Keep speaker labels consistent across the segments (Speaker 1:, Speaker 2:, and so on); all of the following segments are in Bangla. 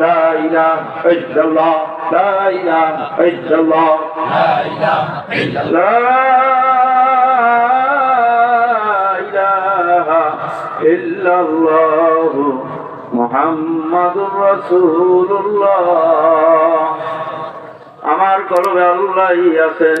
Speaker 1: لا إله إلا الله لا إله إلا الله لا إله إلا الله محمد رسول الله আমার কলবে আল্লাহ আছেন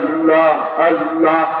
Speaker 1: আল্লাহ আল্লাহ।